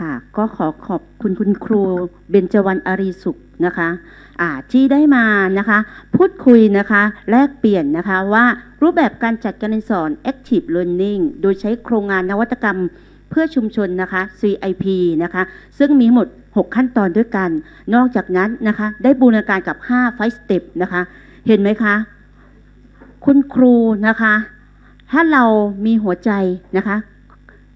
ค่ะ ก็ขอขอบคุณคุณครูเบญจวรรณอารีสุขนะคะที่ได้มานะคะ พูดคุยนะคะ แลกเปลี่ยนนะคะว่ารูปแบบการจัดการเรียนสอน Active Learning โดยใช้โครงงานนวัตกรรมเพื่อชุมชนนะคะ CIP นะคะ ซึ่งมีหมด 6 ขั้นตอนด้วยกัน นอกจากนั้นนะคะ ได้บูรณาการกับ5 Five Step นะคะ เห็นไหมคะ คุณครูนะคะ ถ้าเรามีหัวใจนะคะ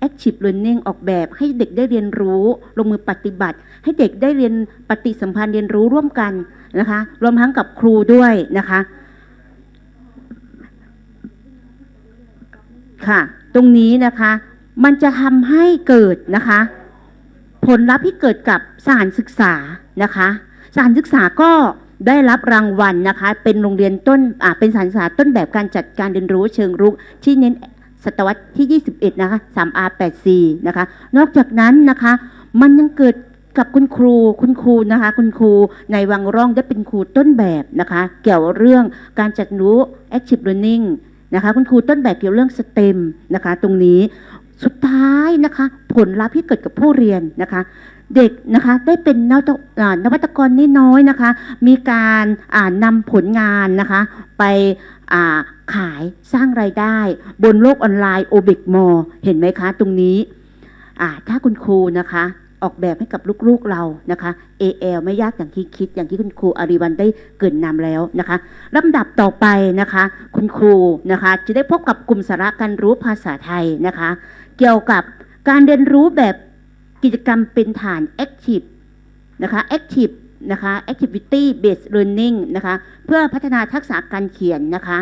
Active Learning ออกแบบให้เด็กได้เรียนรู้ ลงมือปฏิบัติ ให้เด็กได้เรียนปฏิสัมพันธ์เรียนรู้ร่วมกันนะคะ รวมทั้งกับครูด้วยนะคะ ค่ะ ตรงนี้นะคะ มันจะทำให้เกิดนะคะ ผลลัพธ์ที่เกิดกับสถานศึกษานะคะสถานศึกษาก็ได้รับรางวัลนะคะ เป็นโรงเรียนต้นเป็นสถานศึกษาต้นแบบการจัดการเรียนรู้เชิงรุกที่เน้น ศตวรรษที่ 21 นะคะ 3R84 นะคะ นอกจากนั้นนะคะ มันยังเกิดกับคุณครูคุณครูนะคะ คุณครูในวังร่องได้เป็นครูต้นแบบนะคะ เกี่ยวเรื่องการจัดรู้ active learning นะคะ คุณครูต้นแบบเกี่ยวเรื่องสเต็มนะคะ ตรงนี้สุดท้ายนะคะ ผลลัพธ์ที่เกิดกับผู้เรียนนะคะ เด็กนะคะได้เป็นนวัตอ่านวัตกรน้อยๆนะคะ มีการนำผลงานนะคะไปขายสร้างรายได้ บนโลกออนไลน์โอเบกมอเห็นไหมคะ ตรงนี้ถ้าคุณครูนะคะออกแบบให้กับลูกๆเรานะคะ AL ไม่ยากอย่างที่คิด อย่างที่คุณครูอริวันได้เกินนำแล้วนะคะลำดับต่อไปนะคะ คุณครูนะคะ จะได้พบกับกลุ่มสาระการรู้ภาษาไทยนะคะ เกี่ยวกับการเรียนรู้แบบ กิจกรรมเป็นฐาน active นะคะ active นะคะ activity based learning นะคะเพื่อพัฒนาทักษะการเขียนนะคะ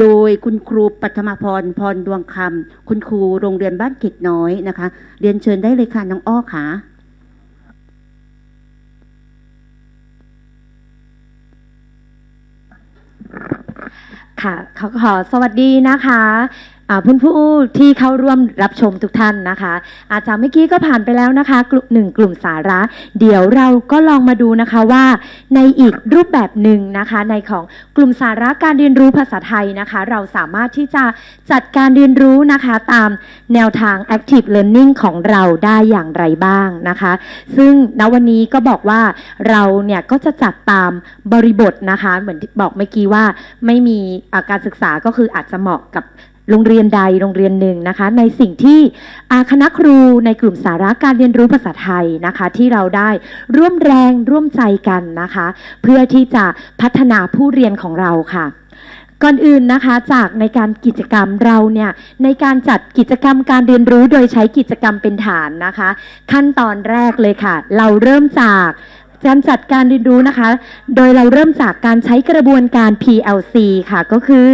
โดยคุณครูปัทมาพรพรดวงคำคุณครูโรงเรียนบ้านเกตน้อยนะคะ เรียนเชิญได้เลยค่ะน้องอ้อค่ะค่ะขอขอสวัสดีนะคะ ผู้ผู้ที่เข้าร่วมรับชมทุกท่านนะคะ อาจารย์เมื่อกี้ก็ผ่านไปแล้วนะคะกลุ่มหนึ่งกลุ่มสาระ เดี๋ยวเราก็ลองมาดูนะคะว่า ในอีกรูปแบบหนึ่งนะคะ ในของกลุ่มสาระการเรียนรู้ภาษาไทยนะคะ เราสามารถที่จะจัดการเรียนรู้นะคะตามแนวทาง active learning ของเราได้อย่างไรบ้างนะคะ ซึ่งณวันนี้ก็บอกว่าเราเนี่ยก็จะจัดตามบริบทนะคะ เหมือนบอกเมื่อกี้ว่าไม่มีการศึกษาก็คืออาจจะเหมาะกับ โรงเรียนใดโรงเรียนหนึ่งนะคะ ในสิ่งที่อาคณะครูในกลุ่มสาระการเรียนรู้ภาษาไทยนะคะ ที่เราได้ร่วมแรงร่วมใจกันนะคะ เพื่อที่จะพัฒนาผู้เรียนของเราค่ะก่อนอื่นนะคะจากในการกิจกรรมเราเนี่ยในการจัดกิจกรรมการเรียนรู้โดยใช้กิจกรรมเป็นฐานนะคะ ขั้นตอนแรกเลยค่ะ เราเริ่มจาก การจัดการเรียนรู้นะคะ โดยเราเริ่มจากการใช้กระบวนการ PLC ค่ะ ก็คือ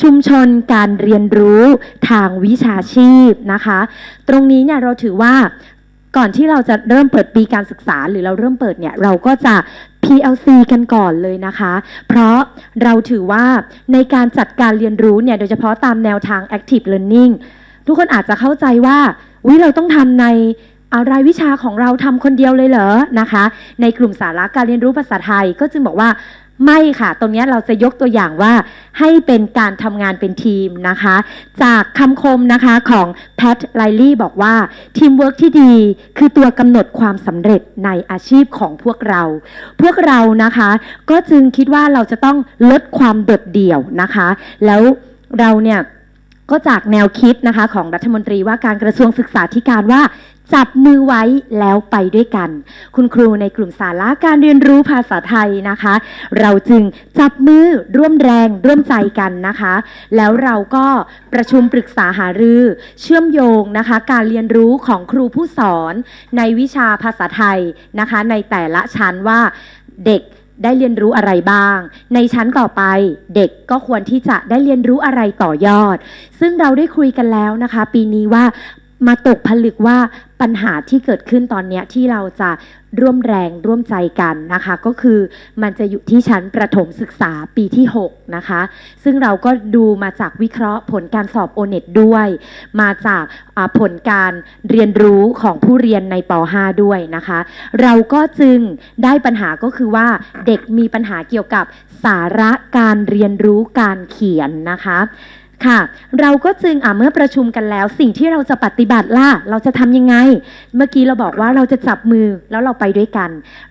ชุมชนการเรียนรู้ทางวิชาชีพนะคะ ตรงนี้เนี่ยเราถือว่าก่อนที่เราจะเริ่มเปิดปีการศึกษา หรือเราเริ่มเปิดเนี่ยเราก็จะ PLC กันก่อนเลยนะคะ เพราะเราถือว่าในการจัดการเรียนรู้เนี่ยโดยเฉพาะตามแนวทาง Active Learning ทุกคนอาจจะเข้าใจว่าวิเราต้องทำใน อะไรายวิชาของเราทำคนเดียวเลยเหรอนะคะ ในกลุ่มสาระการเรียนรู้ภาษาไทยก็จึงบอกว่าไม่ค่ะ ตรงนี้เราจะยกตัวอย่างว่าให้เป็นการทำงานเป็นทีมนะคะ จากคำคมนะคะของแพทไลลี่บอกว่าทีมเวิร์กที่ดีคือตัวกำหนดความสำเร็จในอาชีพของพวกเรา พวกเรานะคะ ก็จึงคิดว่าเราจะต้องลดความโดดเดี่ยวนะคะ แล้วเราเนี่ยก็จากแนวคิดนะคะของรัฐมนตรีว่าการกระทรวงศึกษาธิการว่า จับมือไว้แล้วไปด้วยกัน คุณครูในกลุ่มสาระการเรียนรู้ภาษาไทยนะคะ เราจึงจับมือร่วมแรงร่วมใจกันนะคะ แล้วเราก็ประชุมปรึกษาหารือ เชื่อมโยงนะคะ การเรียนรู้ของครูผู้สอนในวิชาภาษาไทยนะคะ ในแต่ละชั้นว่าเด็กได้เรียนรู้อะไรบ้าง ในชั้นต่อไปเด็กก็ควรที่จะได้เรียนรู้อะไรต่อยอด ซึ่งเราได้คุยกันแล้วนะคะ ปีนี้ว่า มาตกผลึกว่าปัญหาที่เกิดขึ้นตอนนี้ที่เราจะร่วมแรงร่วมใจกันนะคะ ก็คือมันจะอยู่ที่ชั้นประถมศึกษาปีที่ 6 นะคะ ซึ่งเราก็ดูมาจากวิเคราะห์ผลการสอบโอเน็ตด้วย มาจากผลการเรียนรู้ของผู้เรียนในป .5 ด้วยนะคะ เราก็จึงได้ปัญหาก็คือว่าเด็กมีปัญหาเกี่ยวกับสาระการเรียนรู้การเขียนนะคะ ค่ะ เราก็จึงอะเมื่อประชุมกันแล้ว สิ่งที่เราจะปฏิบัติล่ะเราจะทำยังไง เมื่อกี้เราบอกว่าเราจะจับมือแล้วเราไปด้วยกัน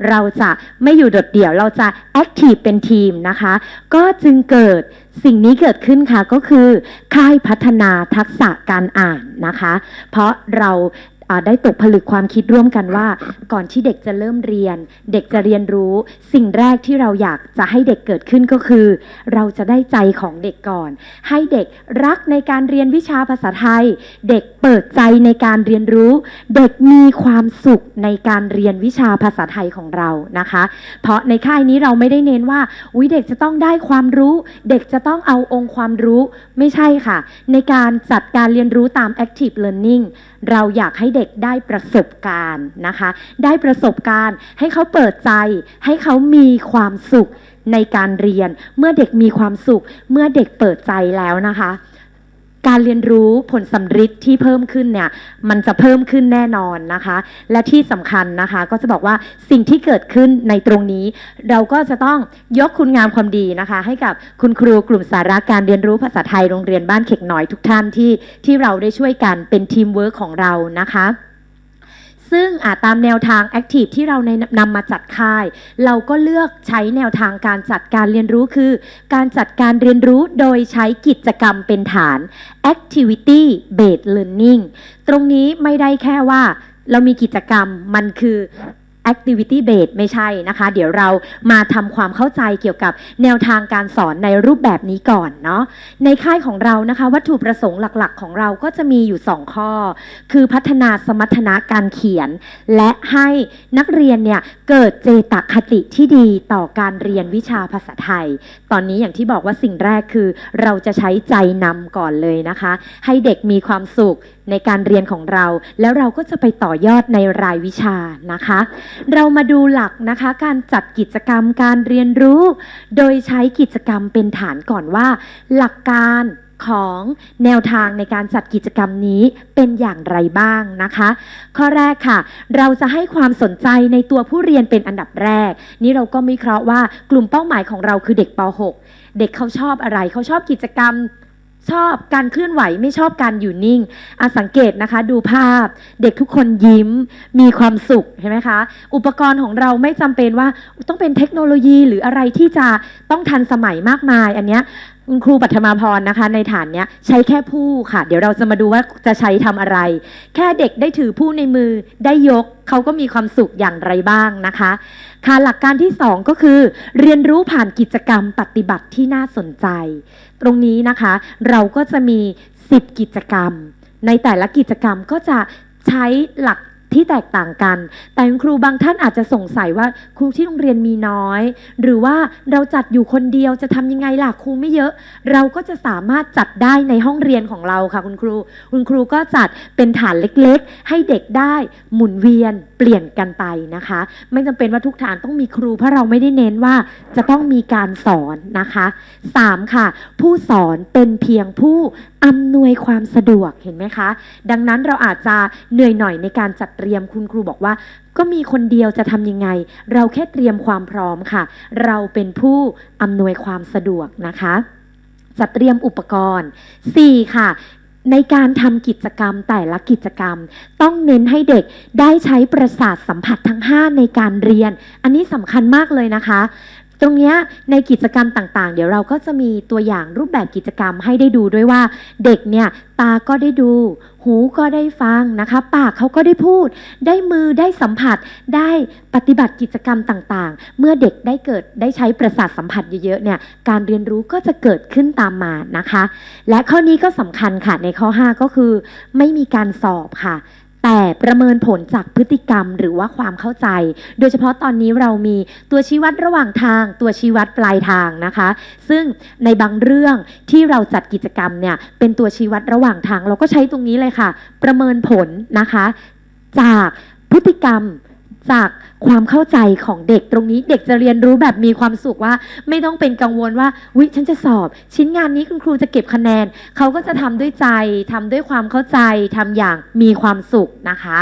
เราจะไม่อยู่โดดเดี่ยว เราจะแอคทีฟเป็นทีมนะคะ ก็จึงเกิดสิ่งนี้เกิดขึ้นค่ะก็คือค่ายพัฒนาทักษะการอ่านนะคะ เพราะเราอ่า ได้ตกผลึกความคิดร่วมกันว่า ก่อนที่เด็กจะเริ่มเรียน เด็กจะเรียนรู้ สิ่งแรกที่เราอยากจะให้เด็กเกิดขึ้นก็คือ เราจะได้ใจของเด็กก่อน ให้เด็กรักในการเรียนวิชาภาษาไทย เด็กเปิดใจในการเรียนรู้ เด็กมีความสุขในการเรียนวิชาภาษาไทยของเรานะคะ เพราะในค่ายนี้เราไม่ได้เน้นว่าอุ้ยเด็กจะต้องได้ความรู้ เด็กจะต้องเอาองค์ความรู้ไม่ใช่ค่ะ ในการจัดการเรียนรู้ตาม active learning เราอยากให้เด็กได้ประสบการณ์นะคะ ได้ประสบการณ์ให้เขาเปิดใจ ให้เขามีความสุขในการเรียน เมื่อเด็กมีความสุข เมื่อเด็กเปิดใจแล้วนะคะ การเรียนรู้ผลสำฤทธิ์ที่เพิ่มขึ้นเนี่ยมันจะเพิ่มขึ้นแน่นอนนะคะ และที่สำคัญนะคะก็จะบอกว่าสิ่งที่เกิดขึ้นในตรงนี้ เราก็จะต้องยกคุณงามความดีนะคะ ให้กับคุณครูกลุ่มสาระการเรียนรู้ภาษาไทยโรงเรียนบ้านเข็กน้อยทุกท่านที่ที่เราได้ช่วยกันเป็นทีมเวิร์คของเรานะคะ ซึ่งาตามแนวทาง Active ที่เราในนำมาจัดค่าย เราก็เลือกใช้แนวทางการจัดการเรียนรู้คือ การจัดการเรียนรู้โดยใช้กิจกรรมเป็นฐาน Activity Based Learning ตรงนี้ไม่ได้แค่ว่าเรามีกิจกรรมมันคือ activity based ไม่ใช่นะคะ เดี๋ยวเรามาทำความเข้าใจเกี่ยวกับแนวทางการสอนในรูปแบบนี้ก่อนเนาะในค่ายของเรานะคะ วัตถุประสงค์หลักๆ ของเราก็จะมีอยู่ 2 ข้อ คือพัฒนาสมรรถนะการเขียน และให้นักเรียนเนี่ยเกิดเจตคติที่ดีต่อการเรียนวิชาภาษาไทย ตอนนี้อย่างที่บอกว่าสิ่งแรกคือเราจะใช้ใจนำก่อนเลยนะคะ ให้เด็กมีความสุข ในการเรียนของเรา แล้วเราก็จะไปต่อยอดในรายวิชานะคะ เรามาดูหลักนะคะ การจัดกิจกรรมการเรียนรู้ โดยใช้กิจกรรมเป็นฐานก่อนว่า หลักการของแนวทางในการจัดกิจกรรมนี้เป็นอย่างไรบ้างนะคะ ข้อแรกค่ะ เราจะให้ความสนใจในตัวผู้เรียนเป็นอันดับแรก นี่เราก็วิเคราะห์ว่ากลุ่มเป้าหมายของเราคือเด็กป .6 เด็กเขาชอบอะไร เขาชอบกิจกรรม ชอบการเคลื่อนไหวไม่ชอบการอยู่นิ่งอาสังเกตนะคะ ดูภาพ เด็กทุกคนยิ้ม มีความสุขเห็นไหมคะ อุปกรณ์ของเราไม่จำเป็นว่าต้องเป็นเทคโนโลยีหรืออะไรที่จะต้องทันสมัยมากมาย อันเนี้ย คุณครูปัทมาพรนะคะ ในฐานเนี้ยใช้แค่ผู้ค่ะ เดี๋ยวเราจะมาดูว่าจะใช้ทำอะไร แค่เด็กได้ถือผู้ในมือได้ยกเขาก็มีความสุขอย่างไรบ้างนะคะ ค่ะหลักการที่สองก็คือ เรียนรู้ผ่านกิจกรรมปฏิบัติที่น่าสนใจ ตรงนี้นะคะ เราก็จะมี 10 กิจกรรม ในแต่ละกิจกรรมก็จะใช้หลัก ที่แตกต่างกัน แต่คุณครูบางท่านอาจจะสงสัยว่าครูที่โรงเรียนมีน้อย หรือว่าเราจัดอยู่คนเดียวจะทำยังไงล่ะครูไม่เยอะ เราก็จะสามารถจัดได้ในห้องเรียนของเราค่ะคุณครู คุณครูก็จัดเป็นฐานเล็กๆ ให้เด็กได้หมุนเวียน เปลี่ยนกันไปนะคะ ไม่จำเป็นว่าทุกฐานต้องมีครูเพราะเราไม่ได้เน้นว่าจะต้องมีการสอนนะคะ 3. ค่ะ ผู้สอนเป็นเพียงผู้อำนวยความสะดวกเห็นไหมคะ ดังนั้นเราอาจจะเหนื่อยหน่อยในการจัดเตรียมคุณครูบอกว่า ก็มีคนเดียวจะทำยังไง เราแค่เตรียมความพร้อมค่ะ เราเป็นผู้อำนวยความสะดวกนะคะจัดเตรียมอุปกรณ์ 4. ค่ะ ในการทำกิจกรรมแต่ละกิจกรรม ต้องเน้นให้เด็กได้ใช้ประสาทสัมผัสทั้ง 5 ในการเรียน อันนี้สำคัญมากเลยนะคะ ตรงนี้ในกิจกรรมต่างๆ เดี๋ยวเราก็จะมีตัวอย่างรูปแบบกิจกรรมให้ได้ดูด้วยว่า เด็กเนี่ยตาก็ได้ดู หูก็ได้ฟังนะคะ ปากเขาก็ได้พูด ได้มือได้สัมผัส ได้ปฏิบัติกิจกรรมต่างๆ เมื่อเด็กได้เกิดได้ใช้ประสาทสัมผัสเยอะๆเนี่ย การเรียนรู้ก็จะเกิดขึ้นตามมานะคะ และข้อนี้ก็สำคัญค่ะในข้อ 5 ก็คือ ไม่มีการสอบค่ะ แต่ประเมินผลจากพฤติกรรมหรือว่าความเข้าใจ โดยเฉพาะตอนนี้เรามีตัวชี้วัดระหว่างทาง ตัวชี้วัดปลายทางนะคะ ซึ่งในบางเรื่องที่เราจัดกิจกรรมเนี่ยเป็นตัวชี้วัดระหว่างทาง เราก็ใช้ตรงนี้เลยค่ะ ประเมินผลนะคะ จากพฤติกรรม จากความเข้าใจของเด็กตรงนี้เด็กจะเรียนรู้แบบมีความสุขว่า ไม่ต้องเป็นกังวลว่าวิฉันจะสอบ ชิ้นงานนี้คุณครูจะเก็บคะแนน เขาก็จะทำด้วยใจทำด้วยความเข้าใจทำอย่างมีความสุขนะคะ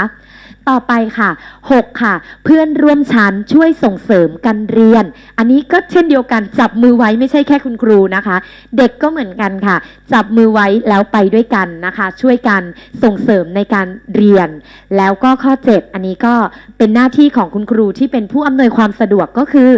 ต่อไปค่ะ 6 ค่ะ เพื่อนร่วมชั้นช่วยส่งเสริมการเรียน อันนี้ก็เช่นเดียวกันจับมือไว้ไม่ใช่แค่คุณครูนะคะ เด็กก็เหมือนกันค่ะ จับมือไว้แล้วไปด้วยกันนะคะ ช่วยกันส่งเสริมในการเรียน แล้วก็ข้อ 7 อันนี้ก็เป็นหน้าที่ของคุณครูที่เป็นผู้อำนวยความสะดวกก็คือ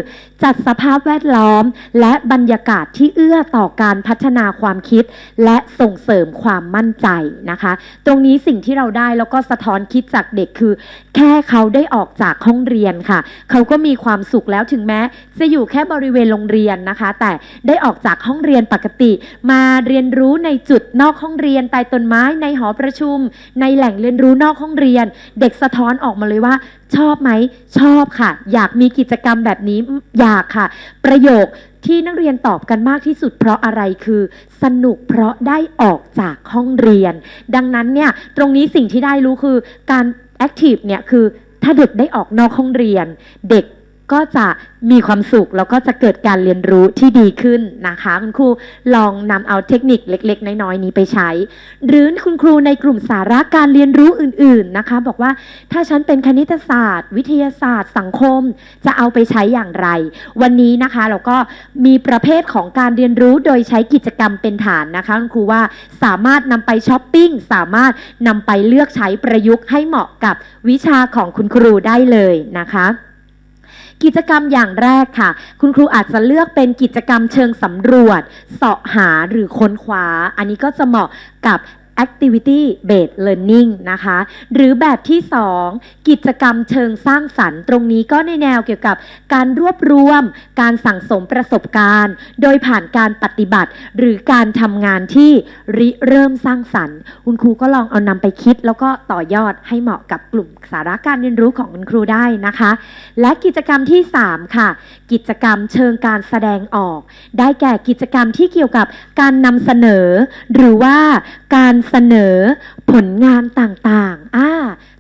จัดสภาพแวดล้อม และบรรยากาศที่เอื้อต่อการพัฒนาความคิด และส่งเสริมความมั่นใจนะคะ ตรงนี้สิ่งที่เราได้แล้วก็สะท้อนคิดจากเด็กคือแค่เขาได้ออกจากห้องเรียนค่ะ เขาก็มีความสุขแล้วถึงแม้ จะอยู่แค่บริเวณโรงเรียนนะคะ แต่ได้ออกจากห้องเรียนปกติ มาเรียนรู้ในจุดนอกห้องเรียนใต้ต้นไม้ในหอประชุม ในแหล่งเรียนรู้นอกห้องเรียน เด็กสะท้อนออกมาเลยว่า ชอบไหมชอบค่ะ อยากมีกิจกรรมแบบนี้อยากค่ะ ประโยคที่นักเรียนตอบกันมากที่สุดเพราะอะไรคือ สนุกเพราะได้ออกจากห้องเรียน ดังนั้นเนี่ยตรงนี้สิ่งที่ได้รู้คือการ แอคทีฟเนี่ยคือถ้าเด็กได้ออกนอกห้องเรียน เด็ก ก็จะมีความสุขแล้วก็จะเกิดการเรียนรู้ที่ดีขึ้นนะคะ คุณครูลองนำเอาเทคนิคเล็ก ๆ น้อยๆนี้ไปใช้ หรือคุณครูในกลุ่มสาระการเรียนรู้อื่น ๆนะคะ บอกว่าถ้าฉันเป็นคณิตศาสตร์ วิทยาศาสตร์ สังคม จะเอาไปใช้อย่างไร วันนี้นะคะเราก็มีประเภทของการเรียนรู้โดยใช้กิจกรรมเป็นฐานนะคะคุณครูว่าสามารถนำไปช้อปปิ้งสามารถนำไปเลือกใช้ประยุกต์ให้เหมาะกับวิชาของคุณครูได้เลยนะคะ กิจกรรมอย่างแรกค่ะ คุณครูอาจจะเลือกเป็นกิจกรรมเชิงสำรวจเสาะหาหรือค้นคว้า อันนี้ก็จะเหมาะกับ activity based learning นะคะ หรือแบบที่ 2 กิจกรรมเชิงสร้างสรรค์ ตรงนี้ก็ในแนวเกี่ยวกับการรวบรวม การสั่งสมประสบการณ์ โดยผ่านการปฏิบัติ หรือการทำงานที่ริเริ่มสร้างสรรค์ คุณครูก็ลองเอานำไปคิด แล้วก็ต่อยอดให้เหมาะกับกลุ่มสาระการเรียนรู้ของคุณครูได้นะคะ และกิจกรรมที่ 3 ค่ะ กิจกรรมเชิงการแสดงออก ได้แก่กิจกรรมที่เกี่ยวกับการนำเสนอ หรือว่าการเสนอผลงานต่างๆอ่า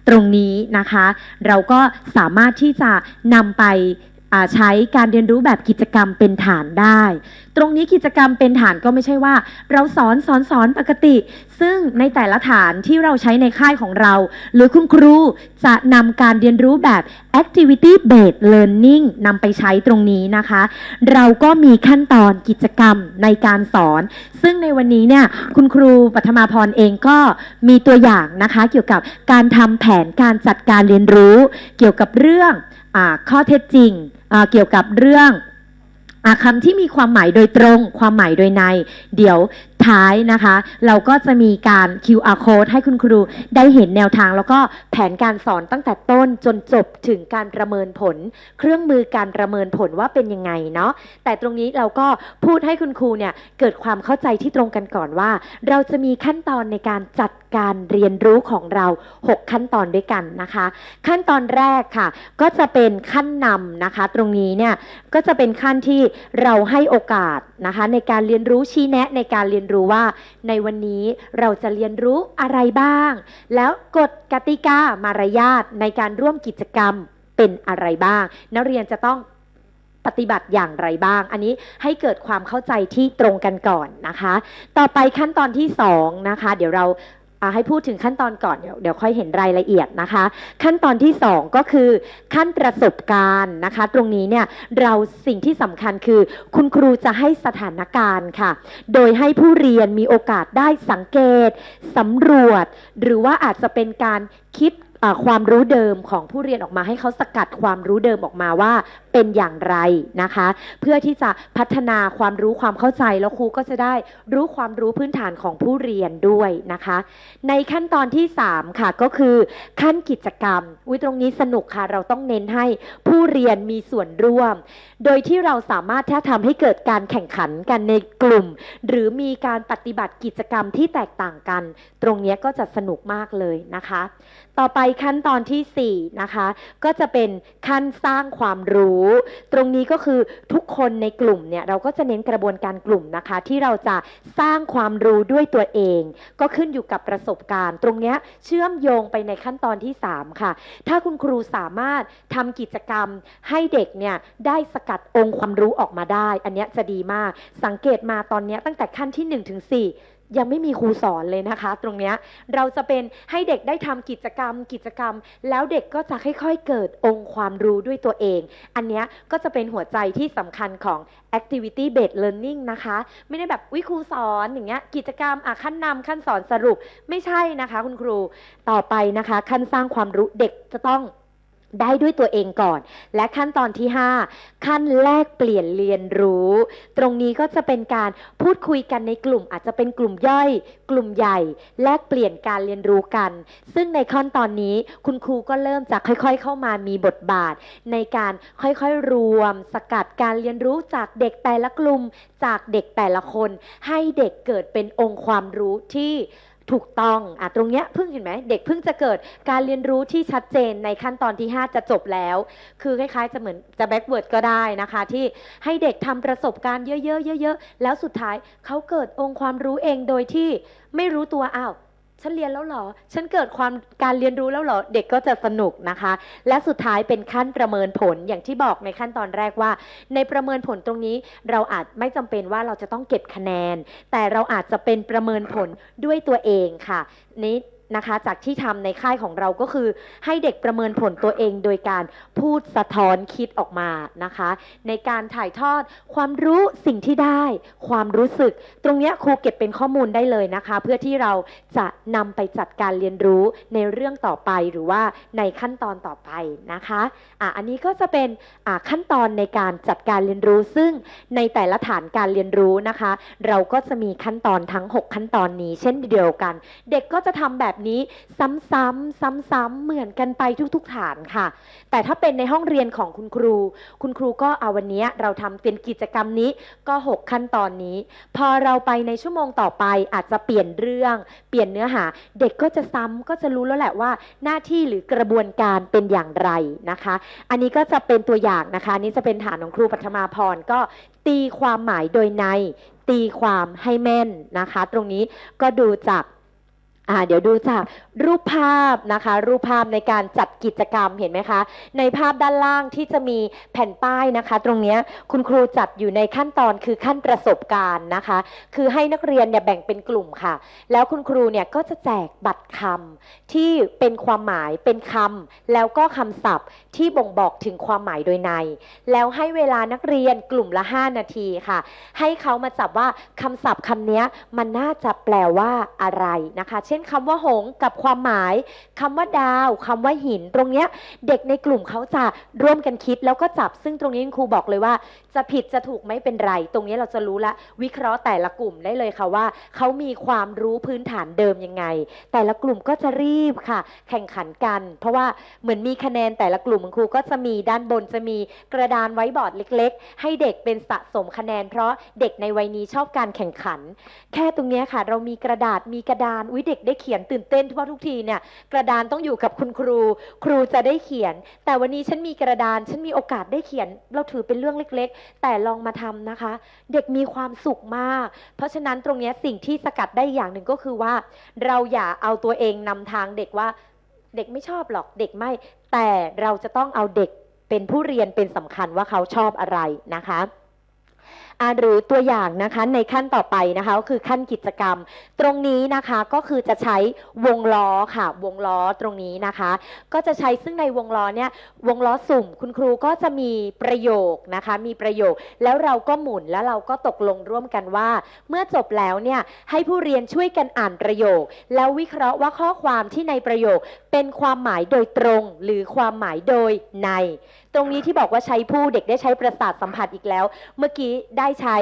ตรงนี้นะคะ เราก็สามารถที่จะนำไป ใช้การเรียนรู้แบบกิจกรรมเป็นฐานได้ ตรงนี้กิจกรรมเป็นฐานก็ไม่ใช่ว่า เราสอนสอนสอนปกติ ซึ่งในแต่ละฐานที่เราใช้ในค่ายของเรา หรือคุณครูจะนำการเรียนรู้แบบ activity based learning นำไปใช้ตรงนี้นะคะ เราก็มีขั้นตอนกิจกรรมในการสอน ซึ่งในวันนี้เนี่ยคุณครูปัทมาพรเองก็มีตัวอย่างนะคะ เกี่ยวกับการทำแผนการจัดการเรียนรู้ เกี่ยวกับเรื่อง ข้อเท็จจริงเกี่ยวกับเรื่อง คำที่มีความหมายโดยตรง ความหมายโดยใน เดี๋ยวท้ายนะคะ เราก็จะมีการ QR code ให้คุณครูได้เห็นแนวทาง แล้วก็แผนการสอนตั้งแต่ต้นจนจบถึงการประเมินผล เครื่องมือการประเมินผลว่าเป็นยังไงเนาะแต่ตรงนี้เราก็พูดให้คุณครูเนี่ยเกิดความเข้าใจที่ตรงกันก่อนว่า เราจะมีขั้นตอนในการจัดการเรียนรู้ของเรา 6 ขั้นตอนด้วยกันนะคะ ขั้นตอนแรกค่ะ ก็จะเป็นขั้นนำนะคะ ตรงนี้เนี่ยก็จะเป็นขั้นที่เราให้โอกาสนะคะในการเรียนรู้ชี้แนะในการเรียนรู้ว่า ในวันนี้เราจะเรียนรู้อะไรบ้าง แล้วกฎกติกามารยาทในการร่วมกิจกรรมเป็นอะไรบ้าง นักเรียนจะต้องปฏิบัติอย่างไรบ้าง อันนี้ให้เกิดความเข้าใจที่ตรงกันก่อนนะคะ ต่อไปขั้นตอนที่2นะคะ เดี๋ยวเราอ่า ให้พูดถึงขั้นตอนก่อนเดี๋ยวเดี๋ยวค่อยเห็นรายละเอียดนะคะ ขั้นตอนที่ 2 ก็คือขั้นประสบการณ์นะคะ ตรงนี้เนี่ยเราสิ่งที่สำคัญคือ คุณครูจะให้สถานการณ์ค่ะ โดยให้ผู้เรียนมีโอกาสได้สังเกตสำรวจ หรือว่าอาจจะเป็นการคิดความรู้เดิมของผู้เรียนออกมาให้เขาสกัดความรู้เดิมออกมาว่าเป็นอย่างไรนะคะ เพื่อที่จะพัฒนาความรู้ความเข้าใจแล้วครูก็จะได้รู้ความรู้พื้นฐานของผู้เรียนด้วยนะคะ ในขั้นตอนที่ 3 ค่ะก็คือขั้นกิจกรรมอุ้ยตรงนี้สนุกค่ะเราต้องเน้นให้ผู้เรียนมีส่วนร่วม โดยที่เราสามารถถ้าทำให้เกิดการแข่งขันกันในกลุ่ม หรือมีการปฏิบัติกิจกรรมที่แตกต่างกัน ตรงนี้ก็จะสนุกมากเลยนะคะ ต่อไปขั้นตอนทีสี่4นะคะก็จะเป็นขั้นสร้างความรู้ ตรงนี้ก็คือทุกคนในกลุ่มเนี่ยเราก็จะเน้นกระบวนการกลุ่มนะคะ ที่เราจะสร้างความรู้ด้วยตัวเอง ก็ขึ้นอยู่กับประสบการณ์ ตรงนี้เชื่อมโยงไปในขั้นตอนที่ 3 ค่ะ ถ้าคุณครูสามารถทำกิจกรรมให้เด็กเนี่ยได้สกัดองค์ความรู้ออกมาได้ อันนี้จะดีมากสังเกตมาตอนนี้ตั้งแต่ขั้นที่1ถึง4 ยังไม่มีครูสอนเลยนะคะ ตรงเนี้ยเราจะเป็นให้เด็กได้ทำกิจกรรม กิจกรรม แล้วเด็กก็จะค่อยๆเกิดองค์ความรู้ด้วยตัวเอง อันเนี้ยก็จะเป็นหัวใจที่สำคัญของ activity based learning นะคะ ไม่ได้แบบวิครูสอนอย่างเงี้ยกิจกรรมอะขั้นนำขั้นสอนสรุปไม่ใช่นะคะ คุณครูต่อไปนะคะ ขั้นสร้างความรู้เด็กจะต้อง ได้ด้วยตัวเองก่อน และขั้นตอนที่ 5 ขั้นแลกเปลี่ยนเรียนรู้ ตรงนี้ก็จะเป็นการพูดคุยกันในกลุ่มอาจจะเป็นกลุ่มย่อย กลุ่มใหญ่ แลกเปลี่ยนการเรียนรู้กัน ซึ่งในขั้นตอนนี้คุณครูก็เริ่มจะค่อยๆ เข้ามามีบทบาท ในการค่อยๆรวม สกัดการเรียนรู้จากเด็กแต่ละกลุ่ม จากเด็กแต่ละคน ให้เด็กเกิดเป็นองค์ความรู้ที่ ถูกต้องอะตรงเนี้ยเพิ่งเห็นไหมเด็กเพิ่งจะเกิดการเรียนรู้ที่ชัดเจนในขั้นตอนที่ 5 จะจบแล้ว คือคล้ายๆ จะเหมือนจะแบ็กเวิร์ดก็ได้นะคะ ที่ให้เด็กทำประสบการณ์เยอะๆเยอะๆแล้วสุดท้ายเขาเกิดองค์ความรู้เองโดยที่ไม่รู้ตัวอ้าว ฉันเรียนแล้วเหรอ ฉันเกิดความการเรียนรู้แล้วเหรอ เด็กก็จะสนุกนะคะ และสุดท้ายเป็นขั้นประเมินผลอย่างที่บอกในขั้นตอนแรกว่า ในประเมินผลตรงนี้เราอาจไม่จำเป็นว่าเราจะต้องเก็บคะแนน แต่เราอาจจะเป็นประเมินผลด้วยตัวเองค่ะนี้ นะคะ จากที่ทำในค่ายของเราก็คือ ให้เด็กประเมินผลตัวเองโดยการพูดสะท้อนคิดออกมานะคะ ในการถ่ายทอดความรู้สิ่งที่ได้ ความรู้สึก ตรงนี้ครูเก็บเป็นข้อมูลได้เลยนะคะ เพื่อที่เราจะนำไปจัดการเรียนรู้ในเรื่องต่อไปหรือว่าในขั้นตอนต่อไปนะคะอะอันนี้ก็จะเป็นอะขั้นตอนในการจัดการเรียนรู้ ซึ่งในแต่ละฐานการเรียนรู้นะคะ เราก็จะมีขั้นตอนทั้ง 6 ขั้นตอนนี้ เช่นเดียวกัน เด็กก็จะทำแบบนี้ซ้ำๆซ้ำๆเหมือนกันไปทุกๆฐานค่ะ แต่ถ้าเป็นในห้องเรียนของคุณครู คุณครูก็เอาวันนี้เราทำเป็นกิจกรรมนี้ก็ 6 ขั้นตอนนี้ พอเราไปในชั่วโมงต่อไปอาจจะเปลี่ยนเรื่อง เปลี่ยนเนื้อหา เด็กก็จะซ้ำก็จะรู้แล้วแหละว่า หน้าที่หรือกระบวนการเป็นอย่างไรนะคะ อันนี้ก็จะเป็นตัวอย่างนะคะนนี้จะเป็นฐานของครูปัทมาพรก็ตีความหมายโดยในตีความให้แม่นนะคะ ตรงนี้ก็ดูจาก อ่าเดี๋ยวดูจากรูปภาพนะคะ รูปภาพในการจัดกิจกรรมเห็นไหมคะ ในภาพด้านล่างที่จะมีแผ่นป้ายนะคะ ตรงนี้คุณครูจัดอยู่ในขั้นตอนคือขั้นประสบการณ์นะคะ คือให้นักเรียนเนี่ยแบ่งเป็นกลุ่มค่ะ แล้วคุณครูเนี่ยก็จะแจกบัตรคำที่เป็นความหมายเป็นคำแล้วก็คำศัพท์ที่บ่งบอกถึงความหมายโดยใน แล้วให้เวลานักเรียนกลุ่มละ 5 นาทีค่ะ ให้เขามาจับว่าคำศัพท์คำนี้มันน่าจะแปลว่าอะไรนะคะ เช่นคำว่าหงกับความหมายคำว่าดาวคำว่าหิน ตรงเนี้ยเด็กในกลุ่มเขาจะร่วมกันคิดแล้วก็จับ ซึ่งตรงนี้ครูบอกเลยว่า จะผิดจะถูกไม่เป็นไร ตรงนี้เราจะรู้ละวิเคราะห์แต่ละกลุ่มได้เลยค่ะว่าเขามีความรู้พื้นฐานเดิมยังไง แต่ละกลุ่มก็จะรีบค่ะ แข่งขันกัน เพราะว่าเหมือนมีคะแนนแต่ละกลุ่มคุณครูก็จะมีด้านบนจะมีกระดานไว้บอร์ดเล็ก ๆ ให้เด็กเป็นสะสมคะแนน เพราะเด็กในวัยนี้ชอบการแข่งขัน แค่ตรงเนี้ยค่ะ เรามีกระดาษมีกระดานอุ้ยเด็กได้เขียนตื่นเต้นเพราะทุกทีเนี่ยกระดานต้องอยู่กับคุณครู ครูจะได้เขียน แต่วันนี้ฉันมีกระดาน ฉันมีโอกาสได้เขียน เราถือเป็นเรื่องเล็ก ๆ แต่ลองมาทำนะคะ เด็กมีความสุขมาก เพราะฉะนั้นตรงนี้สิ่งที่สกัดได้อย่างหนึ่งก็คือว่า เราอย่าเอาตัวเองนำทางเด็กว่าเด็กไม่ชอบหรอกเด็กไม่ แต่เราจะต้องเอาเด็กเป็นผู้เรียนเป็นสำคัญว่าเขาชอบอะไรนะคะ หรือตัวอย่างนะคะในขั้นต่อไปนะคะก็คือขั้นกิจกรรม ตรงนี้นะคะก็คือจะใช้วงล้อค่ะ วงล้อตรงนี้นะคะ ก็จะใช้ซึ่งในวงล้อเนี่ยวงล้อสุ่ม คุณครูก็จะมีประโยคนะคะ มีประโยค แล้วเราก็หมุนแล้วเราก็ตกลงร่วมกันว่า เมื่อจบแล้วเนี่ยให้ผู้เรียนช่วยกันอ่านประโยค แล้ววิเคราะห์ว่าข้อความที่ในประโยคเป็นความหมายโดยตรง หรือความหมายโดยใน ตรงนี้ที่บอกว่าใช้ผู้เด็กได้ใช้ประสาทสัมผัสอีกแล้ว เมื่อกี้ได้ใช้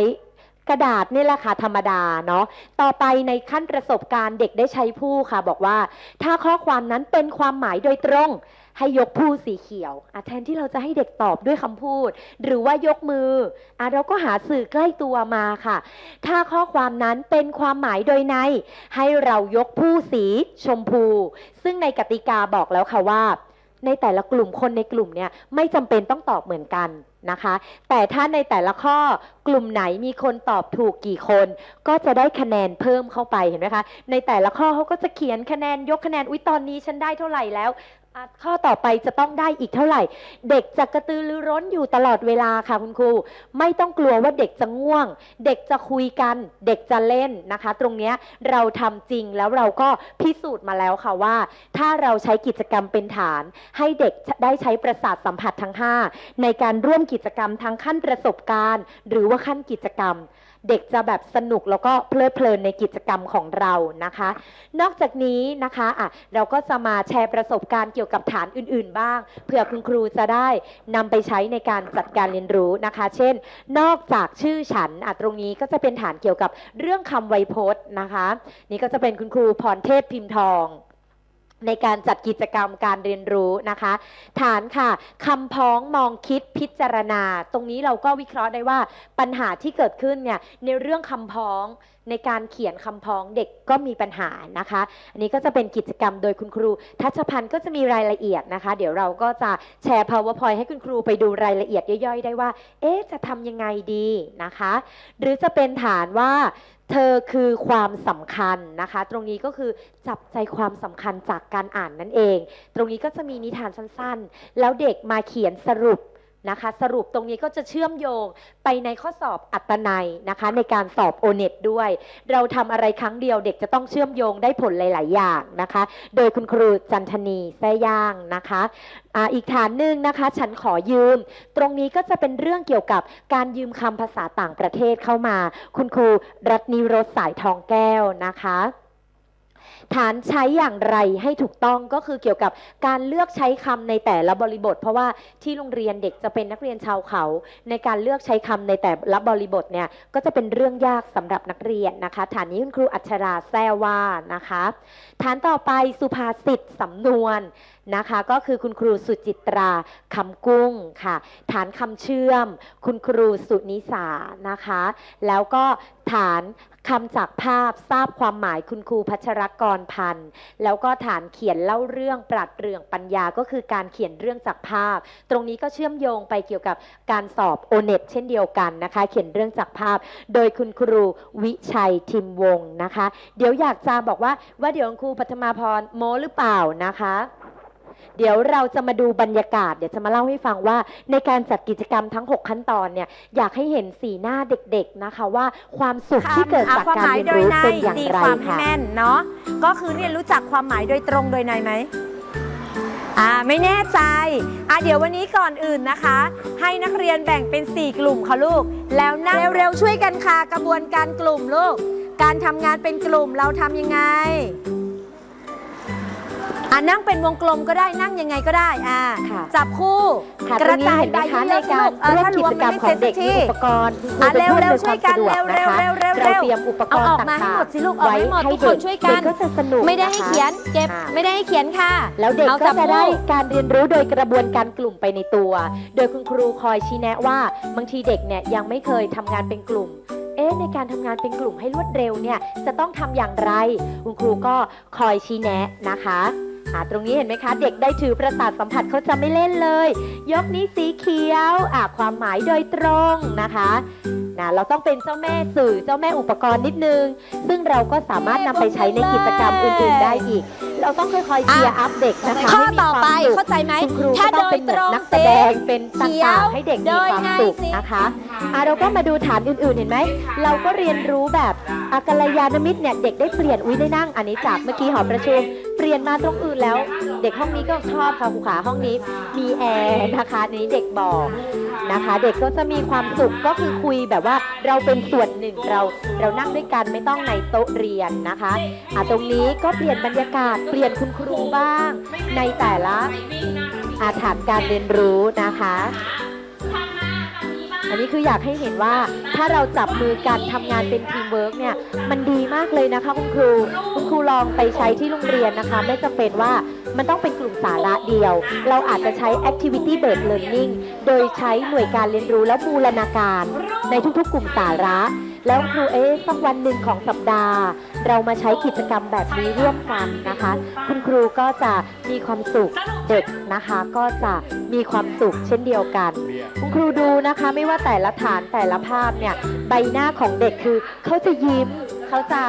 กระดาษนี่แหละค่ะธรรมดาเนาะต่อไปในขั้นประสบการณ์เด็กได้ใช้ผู้ค่ะบอกว่า ถ้าข้อความนั้นเป็นความหมายโดยตรง ให้ยกผู้สีเขียวอแทนที่เราจะให้เด็กตอบด้วยคำพูด หรือว่ายกมืออเราก็หาสื่อใกล้ตัวมาค่ะ ถ้าข้อความนั้นเป็นความหมายโดยใน ให้เรายกผู้สีชมพู ซึ่งในกติกาบอกแล้วค่ะว่า ในแต่ละกลุ่มคนในกลุ่มเนี่ยไม่จำเป็นต้องตอบเหมือนกันนะคะ แต่ถ้าในแต่ละข้อกลุ่มไหนมีคนตอบถูกกี่คน ก็จะได้คะแนนเพิ่มเข้าไปเห็นไหมคะในแต่ละข้อเขาก็จะเขียนคะแนนยกคะแนนอุ้ยตอนนี้ฉันได้เท่าไหร่แล้วข้อต่อไปจะต้องได้อีกเท่าไหร่ เด็กจะกระตือรือร้นอยู่ตลอดเวลาค่ะคุณครู ไม่ต้องกลัวว่าเด็กจะง่วง เด็กจะคุยกัน เด็กจะเล่นนะคะ ตรงนี้เราทำจริงแล้วเราก็พิสูจน์มาแล้วค่ะว่า ถ้าเราใช้กิจกรรมเป็นฐาน ให้เด็กได้ใช้ประสาทสัมผัสทั้ง 5 ในการร่วมกิจกรรมทั้งขั้นประสบการณ์ หรือว่าขั้นกิจกรรม เด็กจะแบบสนุกแล้วก็เพลิดเพลินในกิจกรรมของเรานะคะ นอกจากนี้นะคะอะเราก็จะมาแชร์ประสบการณ์เกี่ยวกับฐานอื่น ๆ บ้างเผื่อคุณครูจะได้นำไปใช้ในการจัดการเรียนรู้นะคะ เช่น นอกจากชื่อฉันอะตรงนี้ก็จะเป็นฐานเกี่ยวกับเรื่องคำไวยพจน์นะคะ นี่ก็จะเป็นคุณครูพรเทพพิมพ์ทอง ในการจัดกิจกรรมการเรียนรู้นะคะ ฐานค่ะคำพ้องมองคิดพิจารณา ตรงนี้เราก็วิเคราะห์ได้ว่าปัญหาที่เกิดขึ้นเนี่ยในเรื่องคำพ้อง ในการเขียนคำพ้องเด็กก็มีปัญหานะคะ อันนี้ก็จะเป็นกิจกรรมโดยคุณครู ทัชพันธ์ก็จะมีรายละเอียดนะคะ เดี๋ยวเราก็จะแชร์ powerpoint ให้คุณครูไปดูรายละเอียดย่อยๆ ได้ว่า เอ๊ะจะทำยังไงดีนะคะ หรือจะเป็นฐานว่าเธอคือความสำคัญนะคะ ตรงนี้ก็คือจับใจความสำคัญจากการอ่านนั่นเอง ตรงนี้ก็จะมีนิทานสั้นๆ แล้วเด็กมาเขียนสรุป นะคะ สรุปตรงนี้ก็จะเชื่อมโยงไปในข้อสอบอัตนัยนะคะ ในการสอบโอเน็ตด้วย เราทำอะไรครั้งเดียวเด็กจะต้องเชื่อมโยงได้ผลหลาย ๆ อย่างนะคะ โดยคุณครูจันทนีแซย่างนะคะออีกฐานหนึ่งนะคะ ฉันขอยืม ตรงนี้ก็จะเป็นเรื่องเกี่ยวกับการยืมคำภาษาต่างประเทศเข้ามา คุณครูรัตนีรสสายทองแก้วนะคะ ฐานใช้อย่างไรให้ถูกต้องก็คือเกี่ยวกับการเลือกใช้คำในแต่ละบริบท เพราะว่าที่โรงเรียนเด็กจะเป็นนักเรียนชาวเขา ในการเลือกใช้คำในแต่ละบริบทเนี่ยก็จะเป็นเรื่องยากสำหรับนักเรียนนะคะ ฐานนี้คุณครูอัชราแซว่านะคะ ฐานต่อไปสุภาษิตสำนวนนะคะก็คือคุณครูสุจิตราคำกุ้งค่ะ ฐานคำเชื่อม คุณครูสุนิสานะคะ แล้วก็ ฐานคำจากภาพทราบความหมายคุณครูพัชรกรพันธ์แล้วก็ฐานเขียนเล่าเรื่องปรัดเรื่องปัญญาก็คือการเขียนเรื่องจากภาพ ตรงนี้ก็เชื่อมโยงไปเกี่ยวกับการสอบโอเน็ตเช่นเดียวกันนะคะ เขียนเรื่องจากภาพ โดยคุณครูวิชัยทิมวงศ์นะคะ เดี๋ยวอยากจะบอกว่าว่าเดี๋ยวคุณครูปัทมาพรโมหรือเปล่านะคะ เดี๋ยวเราจะมาดูบรรยากาศ เดี๋ยวจะมาเล่าให้ฟังว่า ในการจัดกิจกรรมทั้ง 6 ขั้นตอนเนี่ยอยากให้เห็นสีหน้าเด็กๆนะคะว่าความสุขที่เกิดจากความการหมายเรียนโดยรู้ในเป็นอย่างตีไรความให้ค่ะแม่นเนาะก็คือเรียนรู้จักความหมายโดยตรงโดยในไหมอ่าไม่แน่ใจอะเดี๋ยววันนี้ก่อนอื่นนะคะ ให้นักเรียนแบ่งเป็น 4 กลุ่มค่ะลูก แล้วนั่งเร็วๆช่วยกันค่ะกระบวนการกลุ่มลูก การทำงานเป็นกลุ่มเราทำยังไง อะนั่งเป็นวงกลมก็ได้นั่งยังไงก็ได้อ่าค่ะจับคู่ค่ะกระจายตงนี้เห็นไหมคะใบในการเออร่วมถ้ารกิวมจกรรมไม่ของเสร็จเด็กสักทีมีอุปกรณ์คุณครูอะจะเร็วเพิ่มๆในความช่วยกันสะดวกนะคะเร็วๆเร็วๆเราเตรียมอุปกรณ์เอาออกมาให้ต่างๆหมดสิลูกออกมาให้หมดทุกคนช่วยกันเด็กก็จะสนุกไม่ได้ให้นะคะเขียนเก็บอ่าไม่ได้ให้เขียนค่ะ แล้วเด็กเอาก็จับจะได้คู่การเรียนรู้โดยกระบวนการกลุ่มไปในตัว โดยคุณครูคอยชี้แนะว่าบางทีเด็กเนี่ยยังไม่เคยทำงานเป็นกลุ่มเอ๊ะในการทำงานเป็นกลุ่มให้รวดเร็วเนี่ยจะต้องทำอย่างไร คุณครูก็คอยชี้แนะนะคะ อ่าตรงนี้เห็นไหมคะ เด็กได้ถือประสาทสัมผัสเขาจะไม่เล่นเลย ยกนี้สีเขียวอ่าความหมายโดยตรงนะคะนะเราต้องเป็นเจ้าแม่สื่อเจ้าแม่อุปกรณ์นิดนึง ซึ่งเราก็สามารถนำไปใช้ในกิจกรรมอื่นๆได้อีก เราต้องค่อยๆเชียร์อัพเด็กนะคะข้อให้มีต่อความไปสุข เข้าใจไหมคุณครูถ้าก็ต้องเป็นเหมือนโดยตรงนักแสดงเป็นเขียวต่างๆให้เด็กมีความสุขโดยในสินะคะอะเราก็มาดูฐานอื่นๆเห็นไหม เราก็เรียนรู้แบบอากัลยาณมิตรเนี่ยเด็กได้เปลี่ยนอุ้ยได้นั่งอันนี้จากเมื่อกี้หอประชุม เปลี่ยนมาตรงอื่นแล้ว เด็กห้องนี้ก็ชอบค่ะครูขาห้องนี้มีแอร์นะคะนี้เด็กบอกนะคะ เด็กก็จะมีความสุขก็คือคุยแบบว่าเราเป็นส่วนหนึ่งเราเรานั่งด้วยกันไม่ต้องในโต๊ะเรียนนะคะอะตรงนี้ก็เปลี่ยนบรรยากาศเปลี่ยนคุณครูบ้าง ในแต่ละอาฐานการเรียนรู้นะคะ อันนี้คืออยากให้เห็นว่าถ้าเราจับมือกันทำงานเป็นทีมเวิร์กเนี่ยมันดีมากเลยนะคะคุณครูคุณครูลองไปใช้ที่โรงเรียนนะคะ ไม่จำเป็นว่ามันต้องเป็นกลุ่มสาระเดียว เราอาจจะใช้ activity based learning โดยใช้หน่วยการเรียนรู้และบูรณาการในทุกๆ กลุ่มสาระ แล้วครูเอ๊ะสักวันหนึ่งของสัปดาห์ เรามาใช้กิจกรรมแบบนี้ร่วมกันนะคะ คุณครูก็จะมีความสุขเด็กนะคะ ก็จะมีความสุขเช่นเดียวกัน คุณครูดูนะคะไม่ว่าแต่ละฐานแต่ละภาพเนี่ยใบหน้าของเด็กคือเขาจะยิ้มเขาจะ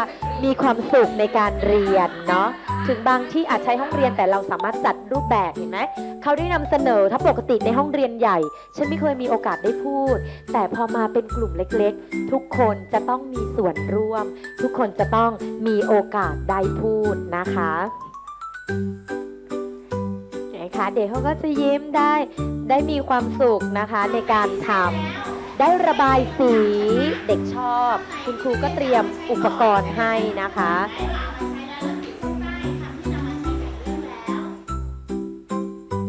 มีความสุขในการเรียนเนาะถึงบางที่อาจใช้ห้องเรียนแต่เราสามารถจัดรูปแบบเห็นไหมเขาได้นำเสนอถ้าปกติในห้องเรียนใหญ่ ฉันไม่เคยมีโอกาสได้พูด แต่พอมาเป็นกลุ่มเล็กๆ ทุกคนจะต้องมีส่วนร่วม ทุกคนจะต้องมีโอกาสได้พูดนะคะนะคะเด็กเขาก็จะยิ้มได้ได้มีความสุขนะคะในการทำ ได้ระบายสีเด็กชอบ คุณครูก็เตรียมอุปกรณ์ให้นะคะ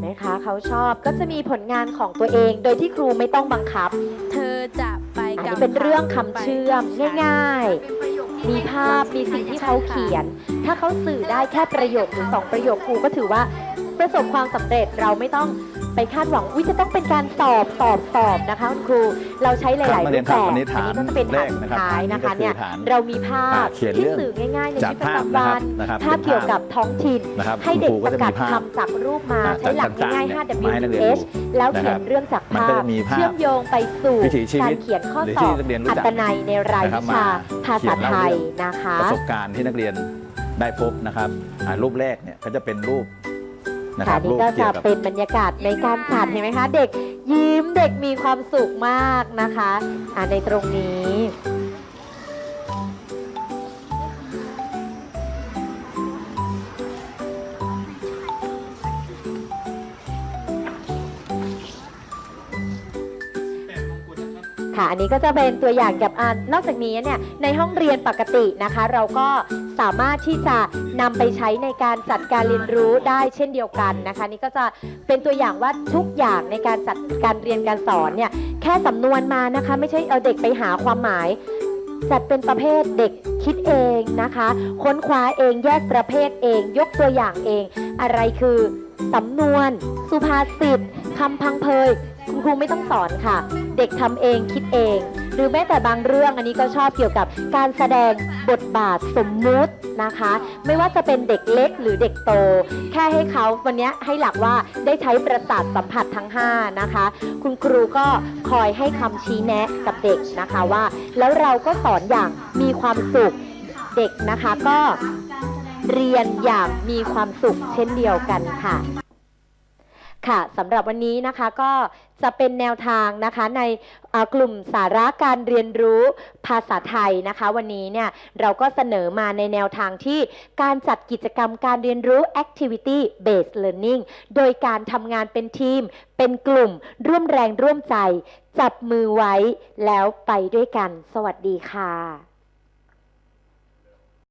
นะคะเขาชอบก็จะมีผลงานของตัวเอง โดยที่ครูไม่ต้องบังคับ เธอจะไปอันกับนี้เป็นเรื่องคำเชื่อมง่ายเป็นประโยคๆมีภาพมีสิ่งที่เขาเขียน ถ้าเขาสื่อได้แค่ประโยคหรือสองประโยคครูก็ถือว่าประสบความสำเร็จเราไม่ต้อง ไปคาดหวังวิจะต้องเป็นการสอบสอบสอบนะคะคุณครูเราใช้หลายๆครับรูปแบบวันอันนี้นี้ฐานก็จะเป็นฐานแรกสุนะดครับท้ายนะคะฐานนี้เนี่ยก็คือฐานเรามีภาพอ่าเขียนที่เรื่องสื่อง่ายๆในจากชีวิตประภาพจำวันนะครับภาพเป็นภาพเกี่ยวกับท้องถิ่นนะครับให้เด็กคุณครูสก็จะกัมีดภาพคำจากรูปมาอ่าใช้หลักต่างๆง่ายเนี่ยๆมาให้นักเรียน5 W ดู H แล้วเขียนนะครับเรื่องจากมันภาก็พจะมีภาพเชื่อมโยงไปสู่วิถีชีวิการตเขียนข้อหรือสที่อบนักเรียนรู้อัจักตนัยในรายนะครับวิชามาภาเขีษายนเล่าไทยเรื่องนะคะประสบการณ์ที่นักเรียนได้พบนะครับอ่ารูปแรกเนี่ยก็จะเป็นรูป นะคค่ะรับนี่รูปก็เกี่จะยวกับเป็นบรรยากาศในการจัดเห็นไหมคะ เด็กยิ้มเด็กมีความสุขมากนะคะอ่าในตรงนี้ ค่ะ อันนี้ก็จะเป็นตัวอย่างกับอ่านอกจากนี้เนี่ยในห้องเรียนปกตินะคะ เราก็สามารถที่จะนำไปใช้ในการจัดการเรียนรู้ได้เช่นเดียวกันนะคะ นี่ก็จะเป็นตัวอย่างว่าทุกอย่างในการจัดการเรียนการสอนเนี่ยแค่สำนวนมานะคะไม่ใช่เอาเด็กไปหาความหมายจัดเป็นประเภทเด็กคิดเองนะคะ ค้นคว้าเองแยกประเภทเอง ยกตัวอย่างเอง อะไรคือสำนวน สุภาษิตคำพังเพย คุณครูไม่ต้องสอนค่ะ เด็กทำเองคิดเอง หรือแม้แต่บางเรื่องอันนี้ก็ชอบเกี่ยวกับการแสดงบทบาทสมมุตินะคะ ไม่ว่าจะเป็นเด็กเล็กหรือเด็กโต แค่ให้เขาวันนี้ให้หลักว่าได้ใช้ประสาทสัมผัสทั้ง 5 นะคะ คุณครูก็คอยให้คำชี้แนะกับเด็กนะคะว่า แล้วเราก็สอนอย่างมีความสุขเด็กนะคะก็เรียนอย่างมีความสุขเช่นเดียวกันค่ะ ค่ะสำหรับวันนี้นะคะก็จะเป็นแนวทางนะคะในกลุ่มสาระการเรียนรู้ภาษาไทยนะคะ วันนี้เนี่ยเราก็เสนอมาในแนวทางที่การจัดกิจกรรมการเรียนรู้ activity based learning โดยการทำงานเป็นทีม เป็นกลุ่ม ร่วมแรงร่วมใจ จับมือไว้แล้วไปด้วยกัน สวัสดีค่ะ